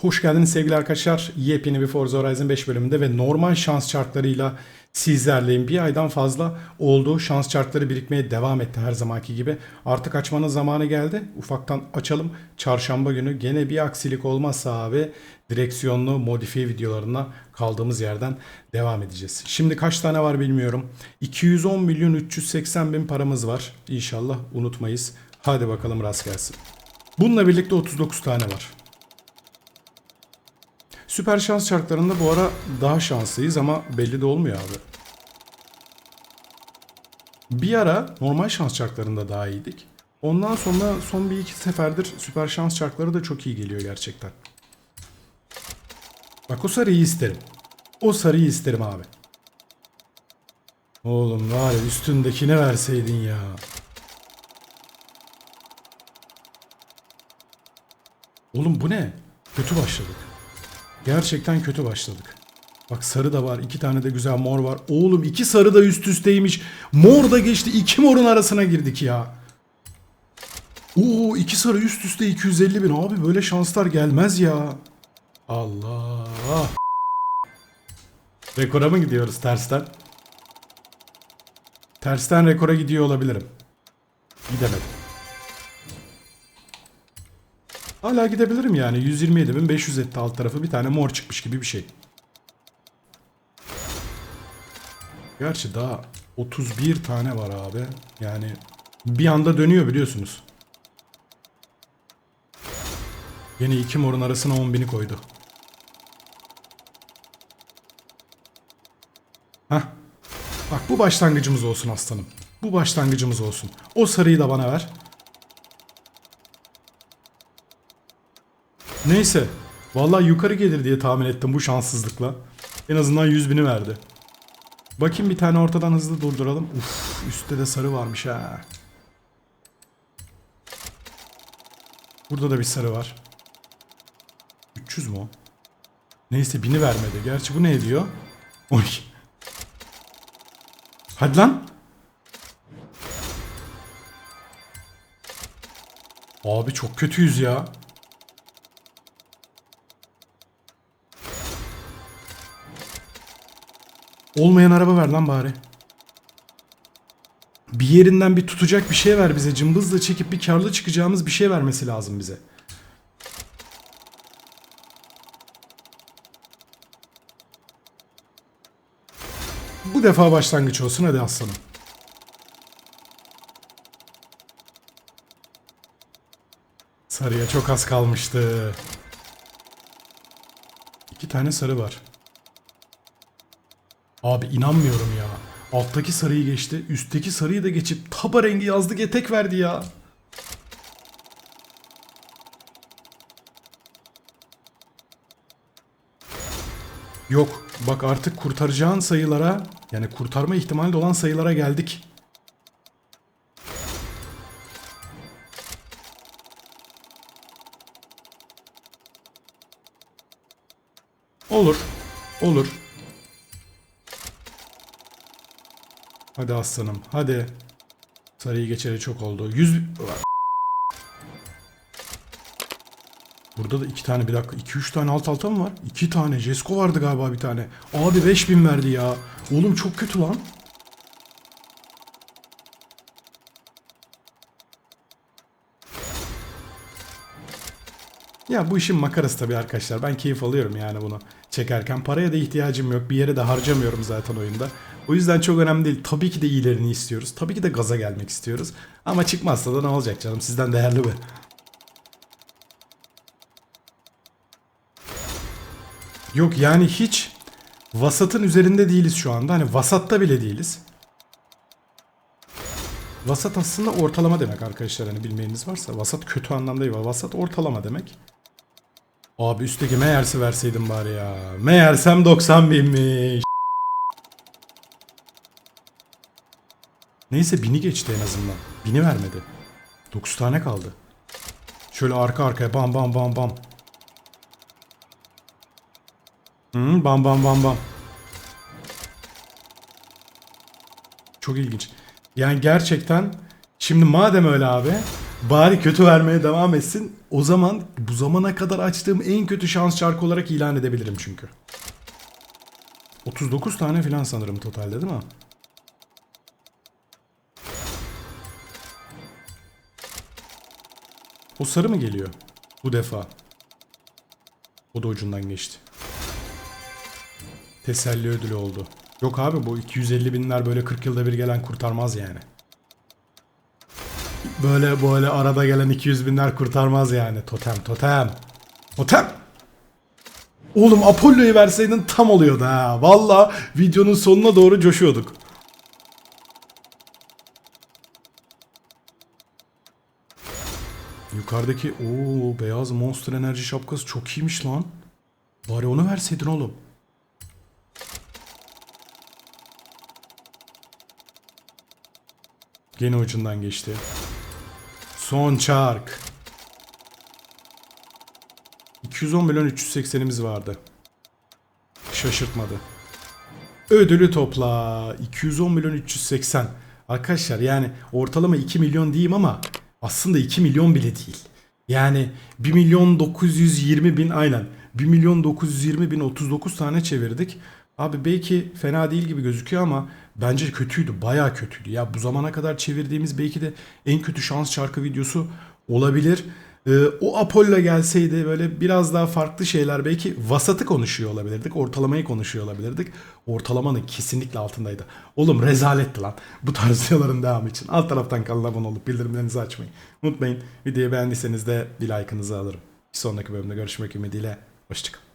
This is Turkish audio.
Hoş geldiniz sevgili arkadaşlar. Yepyeni bir Forza Horizon 5 bölümünde ve normal şans çarklarıyla sizlerleyim. Bir aydan fazla oldu. Şans çarkları birikmeye devam etti her zamanki gibi. Artık açmanın zamanı geldi. Ufaktan açalım. Çarşamba günü gene bir aksilik olmazsa abi direksiyonlu modifiye videolarına kaldığımız yerden devam edeceğiz. Şimdi kaç tane var bilmiyorum. 210 milyon 380 bin paramız var. İnşallah unutmayız. Hadi bakalım rast gelsin. Bununla birlikte 39 tane var. Süper şans çarklarında bu ara daha şanslıyız ama belli de olmuyor abi. Bir ara normal şans çarklarında daha iyiydik. Ondan sonra son bir iki seferdir süper şans çarkları da çok iyi geliyor gerçekten. Bak o sarıyı isterim. O sarıyı isterim abi. Oğlum var ya üstündekine verseydin ya. Oğlum bu ne? Kötü başladık. Gerçekten kötü başladık. Bak sarı da var. iki tane de güzel mor var. Oğlum iki sarı da üst üsteymiş. Mor da geçti. iki morun arasına girdik ya. Oo iki sarı üst üste 250 bin. Abi böyle şanslar gelmez ya. Allah. Rekora mı gidiyoruz tersten? Tersten rekora gidiyor olabilirim. Gidemedim. Hala gidebilirim yani. 127.500 etti alt tarafı. Bir tane mor çıkmış gibi bir şey. Gerçi daha 31 tane var abi. Yani bir anda dönüyor biliyorsunuz. Yine iki morun arasına 10.000'i koydu. Hah. Bak bu başlangıcımız olsun aslanım. Bu başlangıcımız olsun. O sarıyı da bana ver. Neyse. Vallahi yukarı gelir diye tahmin ettim bu şanssızlıkla. En azından 100 bini verdi. Bakayım bir tane ortadan hızlı durduralım. Uf, üstte de sarı varmış ha. Burada da bir sarı var. 300 mu? Neyse bini vermedi. Gerçi bu ne ediyor? Oy. Hadi lan. Abi çok kötüyüz ya. Olmayan araba ver lan bari. Bir yerinden bir tutacak bir şey ver bize. Cımbızla çekip bir karlı çıkacağımız bir şey vermesi lazım bize. Bu defa başlangıç olsun hadi aslanım. Sarıya çok az kalmıştı. İki tane sarı var. Abi inanmıyorum ya. Alttaki sarıyı geçti. Üstteki sarıyı da geçip taba rengi yazlık etek verdi ya. Yok. Bak artık kurtaracağın sayılara yani kurtarma ihtimali olan sayılara geldik. Olur. Olur. Hadi aslanım. Hadi. Sarıyı geçeri çok oldu. 100... Burada da iki tane bir dakika. 2-3 tane alt alta mı var? 2 tane. Jesko vardı galiba bir tane. Abi 5000 verdi ya. Oğlum çok kötü lan. Ya bu işin makarası tabii arkadaşlar. Ben keyif alıyorum yani bunu çekerken. Paraya da ihtiyacım yok. Bir yere de harcamıyorum zaten oyunda. O yüzden çok önemli değil. Tabii ki de iyilerini istiyoruz. Tabii ki de gaza gelmek istiyoruz. Ama çıkmazsa da ne olacak canım? Sizden değerli bu. Yok yani hiç vasatın üzerinde değiliz şu anda. Hani vasatta bile değiliz. Vasat aslında ortalama demek arkadaşlar hani bilmeyeniniz varsa. Vasat kötü anlamda değil. Vasat ortalama demek. Abi üstteki meğersi verseydim bari ya. Meğersem 90 binmiş. Neyse bini geçti en azından. Bini vermedi. 9 tane kaldı. Şöyle arka arkaya bam bam bam bam. Hı, bam bam bam bam. Çok ilginç. Yani gerçekten şimdi madem öyle abi Bari kötü vermeye devam etsin. O zaman bu zamana kadar açtığım en kötü şans çarkı olarak ilan edebilirim çünkü. 39 tane falan sanırım totalde değil mi? O sarı mı geliyor? Bu defa. O da ucundan geçti. Teselli ödülü oldu. Yok abi bu 250 binler böyle 40 yılda bir gelen kurtarmaz yani. Böyle böyle arada gelen 200 binler kurtarmaz yani. Totem totem. Totem. Oğlum Apollo'yu verseydin tam oluyordu ha. Valla videonun sonuna doğru coşuyorduk. Yukarıdaki o beyaz Monster Enerji şapkası çok iyiymiş lan. Bari onu verseydin oğlum. Gene ucundan geçti. Son çark. 210 milyon 380'imiz vardı. Şaşırtmadı. Ödülü topla. 210 milyon 380. Arkadaşlar yani ortalama 2 milyon diyeyim ama aslında 2 milyon bile değil. Yani 1 milyon 920 bin aynen. 1 milyon 920 bin 39 tane çevirdik. Abi belki fena değil gibi gözüküyor ama bence kötüydü. Bayağı kötüydü. Ya bu zamana kadar çevirdiğimiz belki de en kötü şans çarkı videosu olabilir. Ee, o Apollo gelseydi böyle biraz daha farklı şeyler belki vasatı konuşuyor olabilirdik. Ortalamayı konuşuyor olabilirdik. Ortalamanın kesinlikle altındaydı. Oğlum rezaletti lan. Bu tarz videoların devamı için. Alt taraftan kanala abone olup bildirimlerinizi açmayı unutmayın. Videoyu beğendiyseniz de bir like'ınızı alırım. Bir sonraki bölümde görüşmek ümidiyle. Hoşçakalın.